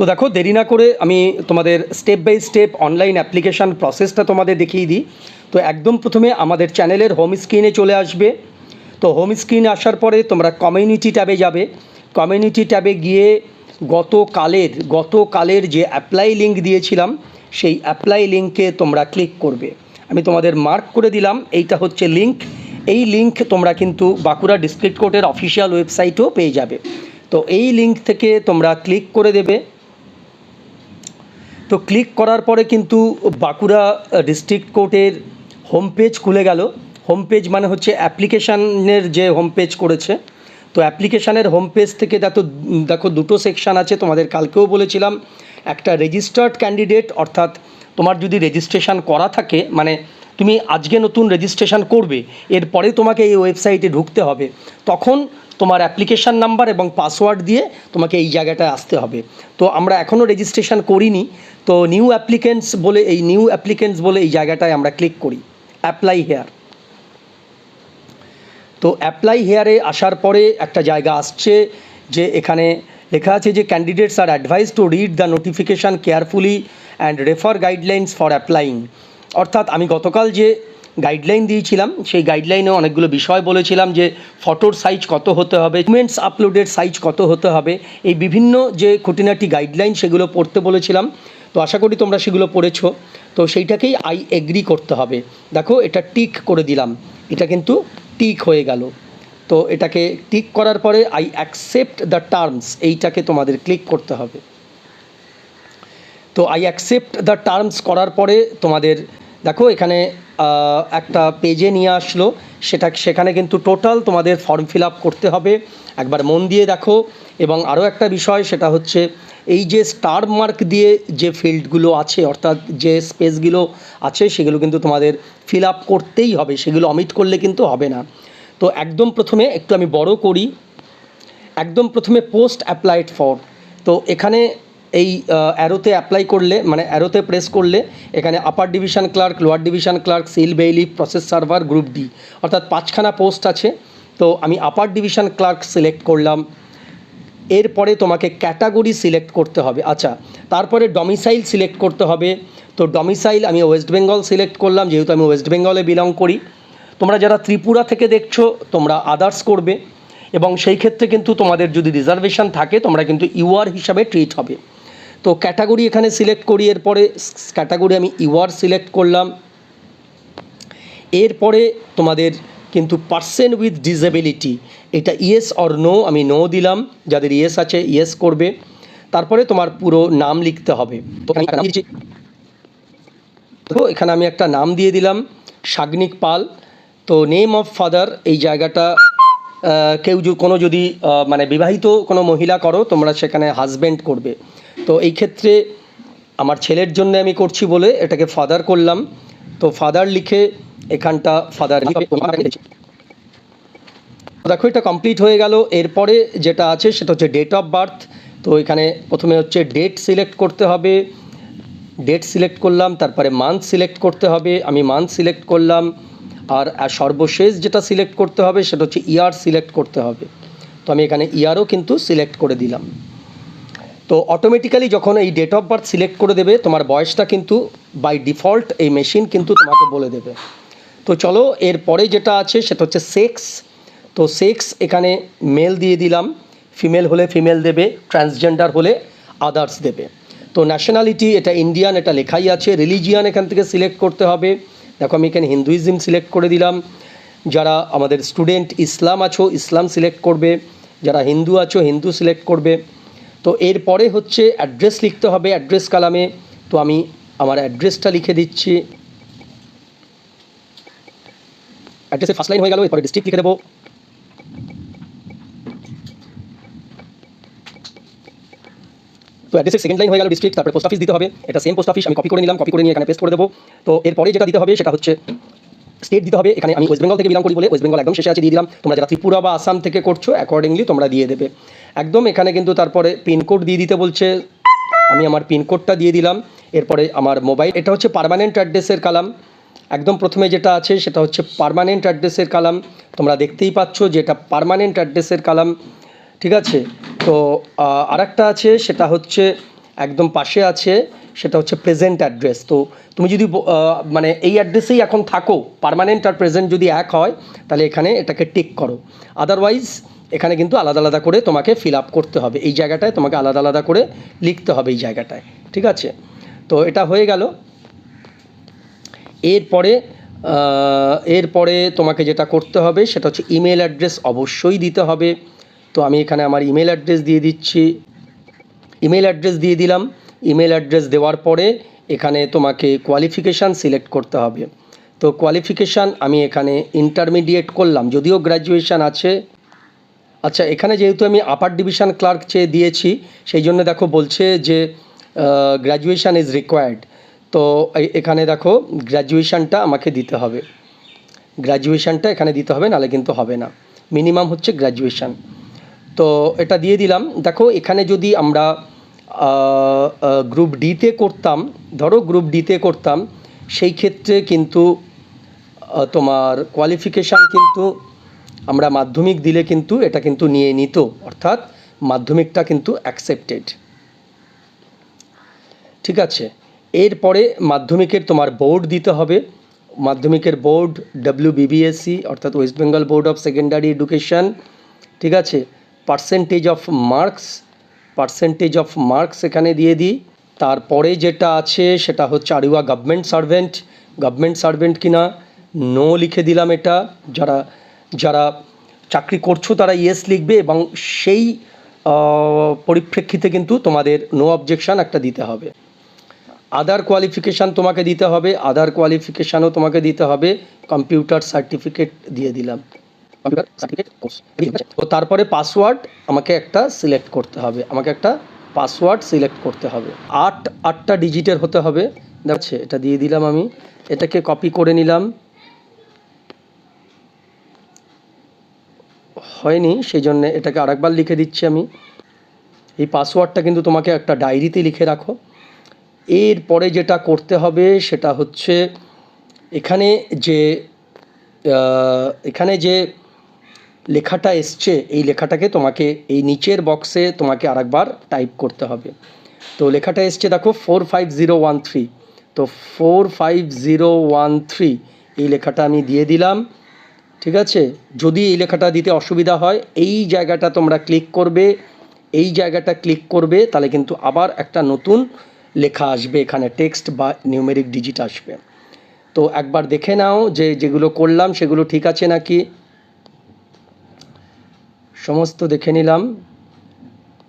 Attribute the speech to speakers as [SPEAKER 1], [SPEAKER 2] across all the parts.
[SPEAKER 1] তো দেখো, দেরি না করে আমি তোমাদের step by step online application প্রসেসটা তোমাদের দেখিয়ে দিই। তো একদম প্রথমে আমাদের চ্যানেলের হোম স্ক্রিনে চলে আসবে। তো হোম স্ক্রিনে আসার পরে তোমরা কমিউনিটি ট্যাবে যাবে। কমিউনিটি ট্যাবে গিয়ে গতকালের গতকালের যে অ্যাপ্লাই লিঙ্ক দিয়েছিলাম, সেই অ্যাপ্লাই লিঙ্কে তোমরা ক্লিক করবে। আমি তোমাদের মার্ক করে দিলাম, এইটা হচ্ছে লিঙ্ক এই লিঙ্ক তোমরা কিন্তু বাঁকুড়া ডিস্ট্রিক্ট কোর্টের অফিসিয়াল ওয়েবসাইটেও পেয়ে যাবে। তো এই লিঙ্ক থেকে তোমরা ক্লিক করে দেবে। তো ক্লিক করার পরে কিন্তু বাঁকুড়া ডিস্ট্রিক্ট কোর্টের হোম পেজ খুলে গেল। হোম পেজ মানে হচ্ছে অ্যাপ্লিকেশানের যে হোম পেজ করেছে। তো অ্যাপ্লিকেশানের হোম পেজ থেকে দেখো দেখো দুটো সেকশান আছে, তোমাদের কালকেও বলেছিলাম। একটা রেজিস্টার্ড ক্যান্ডিডেট অর্থাৎ তোমার যদি রেজিস্ট্রেশন করা থাকে মানে তুমি আজকে নতুন রেজিস্ট্রেশন করবে, এরপরে তোমাকে এই ওয়েবসাইটে ঢুকতে হবে। তখন তোমার অ্যাপ্লিকেশান নাম্বার এবং পাসওয়ার্ড দিয়ে তোমাকে এই জায়গাটায় আসতে হবে। তো আমরা এখনও রেজিস্ট্রেশন করিনি। তো নিউ অ্যাপ্লিকেন্টস বলে, এই নিউ অ্যাপ্লিকেন্টস বলে এই জায়গাটায় আমরা ক্লিক করি। অ্যাপ্লাই হেয়ার তো অ্যাপ্লাই হেয়ারে আসার পরে একটা জায়গা আসছে যে এখানে লেখা আছে যে candidates are advise to read the notification carefully and refer guidelines for applying অর্থাৎ আমি গতকাল যে গাইডলাইন দিয়েছিলাম। সেই গাইডলাইনে অনেকগুলো বিষয় বলেছিলাম যে ফটোর সাইজ কত হতে হবে ডকুমেন্টস আপলোডের সাইজ কত হতে হবে, এই বিভিন্ন যে খুঁটিনাটি গাইডলাইন সেগুলো পড়তে বলেছিলাম। তো আশা করি তোমরা সেগুলো পড়েছো। তো সেইটাকেই আই এগ্রি করতে হবে। দেখো, এটা টিক করে দিলাম। এটা কিন্তু টিক হয়ে গেল। তো এটাকে টিক করার পরে আই অ্যাকসেপ্ট দ্য টার্মস এইটাকে তোমাদের ক্লিক করতে হবে। তো আই অ্যাকসেপ্ট দ্য টার্মস করার পরে তোমাদের, দেখো এখানে একটা পেজে নিয়ে আসলো। সেটা সেখানে কিন্তু টোটাল তোমাদের ফর্ম ফিল আপ করতে হবে। একবার মন দিয়ে দেখো। এবং আরও একটা বিষয়, সেটা হচ্ছে এই যে স্টার মার্ক দিয়ে যে ফিল্ডগুলো আছে, অর্থাৎ যে স্পেসগুলো আছে, সেগুলো কিন্তু তোমাদের ফিল আপ করতেই হবে। সেগুলো অমিট করলে কিন্তু হবে না। তো একদম প্রথমে একটু আমি বড় করি। একদম প্রথমে পোস্ট অ্যাপ্লাইড ফর তো এখানে এই অ্যারোতে অ্যাপ্লাই করলে মানে অ্যারোতে প্রেস করলে, এখানে upper division clerk lower division clerk civil bailiff process server group D অর্থাৎ পাঁচখানা পোস্ট আছে। তো আমি আপার ডিভিশন ক্লার্ক সিলেক্ট করলাম। এরপরে তোমাকে ক্যাটাগরি সিলেক্ট করতে হবে। আচ্ছা তারপরে ডমিসাইল সিলেক্ট করতে হবে। তো ডমিসাইল আমি ওয়েস্ট বেঙ্গল সিলেক্ট করলাম, যেহেতু আমি ওয়েস্ট বেঙ্গলে বিলং করি। তোমরা যারা ত্রিপুরা থেকে দেখছ, তোমরা আদার্স করবে। এবং সেই ক্ষেত্রে কিন্তু তোমাদের যদি রিজার্ভেশন থাকে, তোমরা কিন্তু ইউআর হিসাবে ট্রিট হবে। তো ক্যাটাগরি এখানে সিলেক্ট করি, এরপরে ক্যাটাগরি আমি ইউআর সিলেক্ট করলাম। এরপরে তোমাদের কিন্তু পার্সন উইথ ডিসেবিলিটি এটা ইয়েস অর নো আমি নো দিলাম। যাদের ইয়েস আছে ইয়েস করবে। তারপরে তোমার পুরো নাম লিখতে হবে। তো এখানে আমি একটা নাম দিয়ে দিলাম, সাগ্নিক পাল। তো নেম অফ ফাদার এই জায়গাটা কেউ কোনো যদি মানে বিবাহিত কোনো মহিলা করো, তোমরা সেখানে হাজব্যান্ড করবে। তো এই ক্ষেত্রে আমার ছেলের জন্য আমি করছি বলে এটাকে ফাদার করলাম। তো ফাদার লিখে এখানটা ফাদার দেখো এটা কমপ্লিট হয়ে গেল। এরপরে যেটা আছে সেটা হচ্ছে ডেট অফ বার্থ তো এখানে প্রথমে হচ্ছে ডেট সিলেক্ট করতে হবে। ডেট সিলেক্ট করলাম তারপরে মান্থ সিলেক্ট করতে হবে। আমি মান্থ সিলেক্ট করলাম। আর আর সর্বশেষ যেটা সিলেক্ট করতে হবে সেটা হচ্ছে ইয়ার সিলেক্ট করতে হবে। তো আমি এখানে ইয়ারও কিন্তু সিলেক্ট করে দিলাম। তো অটোমেটিক্যালি যখন এই ডেট অফ বার্থ সিলেক্ট করে দেবে, তোমার বয়সটা কিন্তু বাই ডিফল্ট এই মেশিন কিন্তু তোমাকে বলে দেবে। তো চলো, এরপরে যেটা আছে সেটা হচ্ছে সেক্স তো সেক্স এখানে মেল দিয়ে দিলাম। ফিমেল হলে ফিমেল দেবে ট্রান্সজেন্ডার হলে আদার্স দেবে। তো ন্যাশনালিটি এটা ইন্ডিয়ান এটা লেখাই আছে। রিলিজিয়ান এখান থেকে সিলেক্ট করতে হবে। দেখো, আমি এখানে হিন্দুইজম সিলেক্ট করে দিলাম। যারা আমাদের স্টুডেন্ট ইসলাম আছো ইসলাম সিলেক্ট করবে। যারা হিন্দু আছো হিন্দু সিলেক্ট করবে। তো এরপরে হচ্ছে অ্যাড্রেস লিখতে হবে অ্যাড্রেস কালামে। তো আমি আমার অ্যাড্রেসটা লিখে দিচ্ছি। অ্যাড্রেসে ফার্স্ট লাইন হয়ে গেল, এরপরে ডিস্ট্রিক্ট লিখে দেবো। তো অ্যাড্রেসের সেকেন্ড লাইন হয়ে গেল ডিস্ট্রিক্ট তারপরে পোস্ট অফিস দিতে হবে। এটা সেম পোস্ট অফিস আমি কপি করে নিলাম কপি করে নিয়ে এখানে পেস্ট করে দেবো। তো এরপরে যেটা দিতে হবে, সেটা হচ্ছে স্টেট দিতে হবে। এখানে আমি ওয়েস্ট বেঙ্গল থেকে বিলং করি বলে ওয়েস্ট বেঙ্গল একদম শেষে আছে, দিয়ে দিলাম। তোমরা যারা ত্রিপুরা বা আসাম থেকে করছ অ্যাকর্ডিংলি তোমরা দিয়ে দেবে। একদম, এখানে কিন্তু তারপরে পিনকোড দিয়ে দিতে বলছে। আমি আমার পিনকোডটা দিয়ে দিলাম। এরপরে আমার মোবাইল এটা হচ্ছে পারমানেন্ট অ্যাড্রেসের কালাম। একদম প্রথমে যেটা আছে, সেটা হচ্ছে পার্মানেন্ট অ্যাড্রেসের কালাম। তোমরা দেখতেই পাচ্ছ যে এটা পার্মানেন্ট অ্যাড্রেসের কালাম। ঠিক আছে? তো আর একটা আছে, সেটা হচ্ছে একদম পাশে আছে, সেটা হচ্ছে প্রেজেন্ট অ্যাড্রেস তো, তুমি যদি মানে এই অ্যাড্রেসেই এখন থাকো পার্মানেন্ট আর প্রেজেন্ট যদি এক হয়, তাহলে এখানে এটাকে টিক করো। আদারওয়াইজ এখানে কিন্তু আলাদা আলাদা করে তোমাকে ফিল আপ করতে হবে। এই জায়গাটায় তোমাকে আলাদা আলাদা করে লিখতে হবে এই জায়গাটায়, ঠিক আছে? তো এটা হয়ে গেল। এরপরে এরপরে তোমাকে যেটা করতে হবে, সেটা হচ্ছে ইমেল অ্যাড্রেস অবশ্যই দিতে হবে। তো আমি এখানে আমার ইমেল অ্যাড্রেস দিয়ে দিচ্ছি। ইমেল অ্যাড্রেস দিয়ে দিলাম। ইমেল অ্যাড্রেস দেওয়ার পরে এখানে তোমাকে কোয়ালিফিকেশান সিলেক্ট করতে হবে। তো কোয়ালিফিকেশান আমি এখানে ইন্টারমিডিয়েট করলাম, যদিও গ্র্যাজুয়েশান আছে আচ্ছা এখানে যেহেতু আমি আপার ডিভিশন ক্লার্ক চেয়ে দিয়েছি, সেই জন্য দেখো বলছে যে গ্র্যাজুয়েশান ইজ রিকোয়ার্ড তো এখানে দেখো গ্র্যাজুয়েশানটা আমাকে দিতে হবে। গ্র্যাজুয়েশানটা এখানে দিতে হবে নাহলে কিন্তু হবে না। মিনিমাম হচ্ছে গ্র্যাজুয়েশান তো এটা দিয়ে দিলাম। দেখো, এখানে যদি আমরা গ্রুপ ডিতে করতাম, ধরো গ্রুপ ডিতে করতাম, সেই ক্ষেত্রে কিন্তু তোমার কোয়ালিফিকেশান কিন্তু আমরা মাধ্যমিক দিলে কিন্তু এটা কিন্তু নিয়ে নিত, অর্থাৎ মাধ্যমিকটা কিন্তু অ্যাকসেপ্টেড ঠিক আছে? এরপরে মাধ্যমিকের তোমার বোর্ড দিতে হবে। মাধ্যমিকের বোর্ড ডাব্লিউ বিবিএসসি অর্থাৎ West Bengal board of secondary education ঠিক আছে? Percentage of marks percentage of marks এখানে দিয়ে দিই। তারপরে যেটা আছে, সেটা হচ্ছে are you are government servant government servant কিনা? নো লিখে দিলাম এটা। যারা যারা চাকরি করছ তারা ইয়েস লিখবে এবং সেই পরিপ্রেক্ষিতে কিন্তু তোমাদের নো অবজেকশান একটা দিতে হবে। আদার কোয়ালিফিকেশান তোমাকে দিতে হবে আদার কোয়ালিফিকেশানও তোমাকে দিতে হবে কম্পিউটার সার্টিফিকেট দিয়ে দিলাম। তো তারপরে পাসওয়ার্ড আমাকে একটা সিলেক্ট করতে হবে, আমাকে একটা পাসওয়ার্ড সিলেক্ট করতে হবে। আট, আটটা ডিজিটের হতে হবে দেখছে এটা দিয়ে দিলাম আমি, এটাকে কপি করে নিলাম। হয়নি সেই জন্যে এটাকে আরেকবার লিখে দিচ্ছি আমি। এই পাসওয়ার্ডটা কিন্তু তোমাকে একটা ডায়েরিতে লিখে রাখো। এরপরে যেটা করতে হবে, সেটা হচ্ছে এখানে যে এখানে যে লেখাটা এসছে, এই লেখাটাকে তোমাকে এই নিচের বক্সে তোমাকে আরেকবার টাইপ করতে হবে। তো লেখাটা এসছে দেখো, four five zero one three. তো four five zero one three, এই লেখাটা আমি দিয়ে দিলাম। ঠিক আছে? যদি এই লেখাটা দিতে অসুবিধা হয়, এই জায়গাটা তোমরা ক্লিক করবে, এই জায়গাটা ক্লিক করবে, তাহলে কিন্তু আবার একটা নতুন লেখা আসবে, এখানে টেক্সট বা নিউমেরিক ডিজিট আসবে। তো একবার দেখে নাও যে যেগুলো করলাম, সেগুলো ঠিক আছে নাকি? সমস্ত দেখে নিলাম।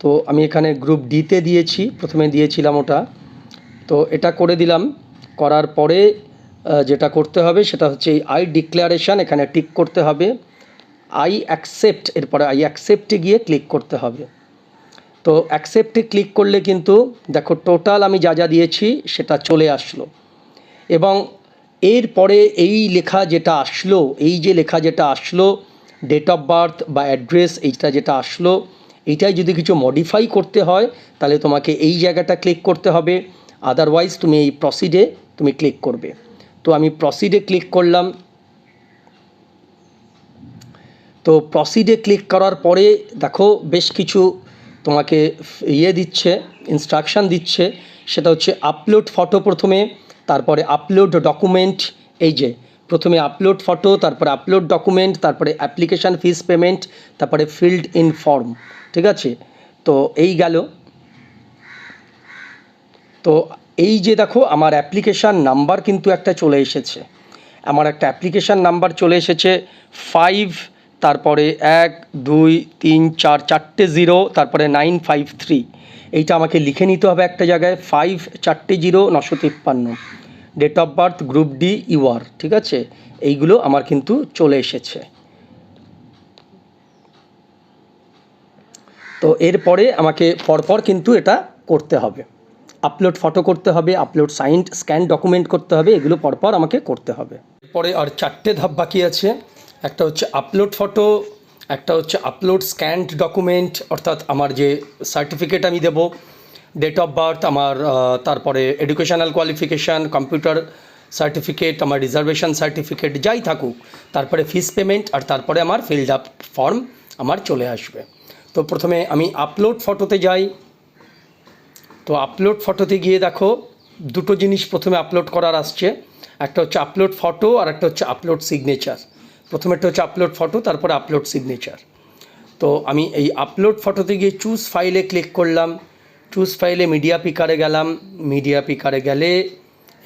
[SPEAKER 1] তো আমি এখানে গ্রুপ ডিতে দিয়েছি, প্রথমে দিয়েছিলাম ওটা। তো এটা করে দিলাম। করার পরে যেটা করতে হবে সেটা হচ্ছে এই আই ডিক্লারেশন এখানে টিক করতে হবে। আই অ্যাকসেপ্ট এরপরে আই অ্যাকসেপ্টে গিয়ে ক্লিক করতে হবে। তো অ্যাকসেপ্টে ক্লিক করলে কিন্তু দেখো টোটাল আমি যা যা দিয়েছি সেটা চলে আসলো। এবং এরপরে এই লেখা যেটা আসলো, এই যে লেখা যেটা আসলো ডেট অফ বার্থ বা অ্যাড্রেস এইটা যেটা আসলো, এইটাই যদি কিছু মডিফাই করতে হয়, তাহলে তোমাকে এই জায়গাটা ক্লিক করতে হবে। আদারওয়াইজ তুমি এই প্রসিডে তুমি ক্লিক করবে। তো আমি প্রসিডে ক্লিক করলাম। তো প্রসিডে ক্লিক করার পরে দেখো বেশ কিছু তোমাকে ইয়ে দিচ্ছে ইনস্ট্রাকশান দিচ্ছে। সেটা হচ্ছে আপলোড ফটো প্রথমে, তারপরে আপলোড ডকুমেন্ট এই যে প্রথমে আপলোড ফটো তারপরে আপলোড ডকুমেন্ট তারপরে অ্যাপ্লিকেশান ফিস পেমেন্ট তারপরে ফিল্ড ইন ফর্ম ঠিক আছে? তো এই গেল। তো এই যে দেখো, আমার অ্যাপ্লিকেশান নাম্বার কিন্তু একটা চলে এসেছে। আমার একটা অ্যাপ্লিকেশান নাম্বার চলে এসেছে ফাইভ তারপরে এক, দুই, তিন, চার, চারটে জিরো তারপরে নাইন ফাইভ থ্রি এইটা আমাকে লিখে নিতে হবে একটা জায়গায় ফাইভ চারটে জিরো নশো তিপ্পান্ন। Date of birth group D UR ঠিক আছে? এইগুলো আমার কিন্তু চলে এসেছে। তো এরপরে আমাকে পরপর কিন্তু এটা করতে হবে। আপলোড ফটো করতে হবে আপলোড সাইন্ড স্ক্যান ডকুমেন্ট করতে হবে, এগুলো পরপর আমাকে করতে হবে। এরপরে আর চারটে ধাপ বাকি আছে। একটা হচ্ছে আপলোড ফটো একটা হচ্ছে আপলোড স্ক্যান্ড ডকুমেন্ট অর্থাৎ আমার যে সার্টিফিকেট আমি দেব ডেট অফ বার্থ আমার তারপরে এডুকেশনাল কোয়ালিফিকেশান কম্পিউটার সার্টিফিকেট আমার রিজার্ভেশন সার্টিফিকেট যাই থাকুক, তারপরে ফিস পেমেন্ট আর তারপরে আমার ফিল্ড আপ ফর্ম আমার চলে আসবে। তো প্রথমে আমি আপলোড ফটোতে যাই তো আপলোড ফটোতে গিয়ে দেখো, দুটো জিনিস প্রথমে আপলোড করার আসছে। একটা হচ্ছে আপলোড ফটো আর একটা হচ্ছে আপলোড সিগনেচার প্রথমেরটা হচ্ছে আপলোড ফটো তারপরে আপলোড সিগনেচার তো আমি এই আপলোড ফটোতে গিয়ে চুজ ফাইলে ক্লিক করলাম চুজ ফাইলে মিডিয়া পিকারে গেলাম মিডিয়া পিকারে গেলে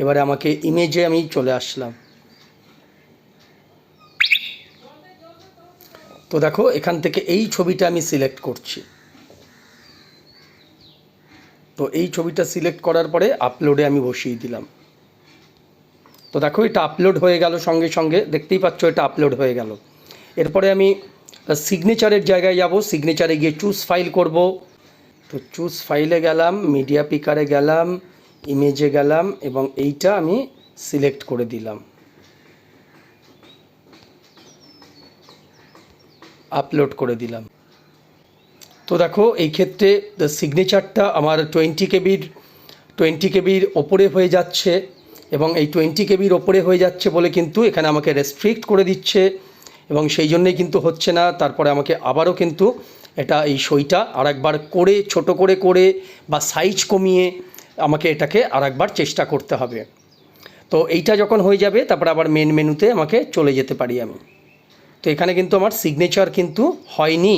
[SPEAKER 1] এবারে আমাকে ইমেজে আমি চলে আসলাম। তো দেখো, এখান থেকে এই ছবিটা আমি সিলেক্ট করছি। তো এই ছবিটা সিলেক্ট করার পরে আপলোডে আমি বসিয়ে দিলাম। তো দেখো, এটা আপলোড হয়ে গেল সঙ্গে সঙ্গে। দেখতেই পাচ্ছ, এটা আপলোড হয়ে গেল। এরপরে আমি সিগনেচারের জায়গায় যাব। সিগনেচারে গিয়ে চুজ ফাইল করব। তো চুজ ফাইলে গেলাম মিডিয়া পিকারে গেলাম ইমেজে গেলাম এবং এইটা আমি সিলেক্ট করে দিলাম। আপলোড করে দিলাম। তো দেখো, এই ক্ষেত্রে সিগনেচারটা আমার টোয়েন্টি কেবির টোয়েন্টি কেবির ওপরে হয়ে যাচ্ছে এবং এই টোয়েন্টি কেবির ওপরে হয়ে যাচ্ছে বলে কিন্তু এখানে আমাকে রেস্ট্রিক্ট করে দিচ্ছে এবং সেই জন্যই কিন্তু হচ্ছে না। তারপরে আমাকে আবারও কিন্তু এটা, এই সইটা আরেকবার করে, ছোট করে করে বা সাইজ কমিয়ে আমাকে এটাকে আরেকবার চেষ্টা করতে হবে। তো এইটা যখন হয়ে যাবে, তারপর আবার মেন মেনুতে আমাকে চলে যেতে পারি আমি। তো এখানে কিন্তু আমার সিগনেচার কিন্তু হয়নি।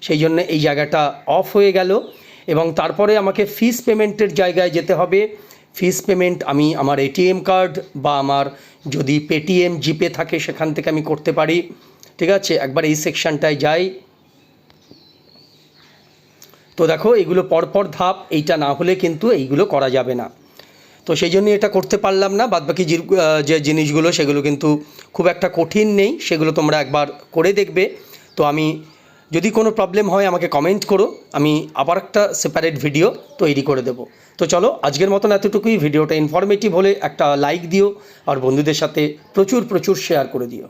[SPEAKER 1] সেই জন্য এই জায়গাটা অফ হয়ে গেল এবং তারপরে আমাকে ফিস পেমেন্টের জায়গায় যেতে হবে। ফিস পেমেন্ট আমি আমার এটিএম কার্ড বা আমার যদি পেটিএম জিপে থাকে সেখান থেকে আমি করতে পারি। ঠিক আছে? একবার এই সেকশনটায় যাই। তো দেখো, এগুলো পরপর ধাপ, এইটা না হলে কিন্তু এইগুলো করা যাবে না। তো সেই জন্য এটা করতে পারলাম না। বাদবাকি যে যে জিনিসগুলো, সেগুলো কিন্তু খুব একটা কঠিন নেই। সেগুলো তোমরা একবার করে দেখবে। তো আমি যদি কোনো প্রবলেম হয়, আমাকে কমেন্ট করো, আমি আবার একটা সেপারেট ভিডিও তৈরি করে দেবো। তো চলো, আজকের মতন এতটুকুই। ভিডিওটা ইনফরমেটিভ হলে একটা লাইক দিও, আর বন্ধুদের সাথে প্রচুর প্রচুর শেয়ার করে দিও।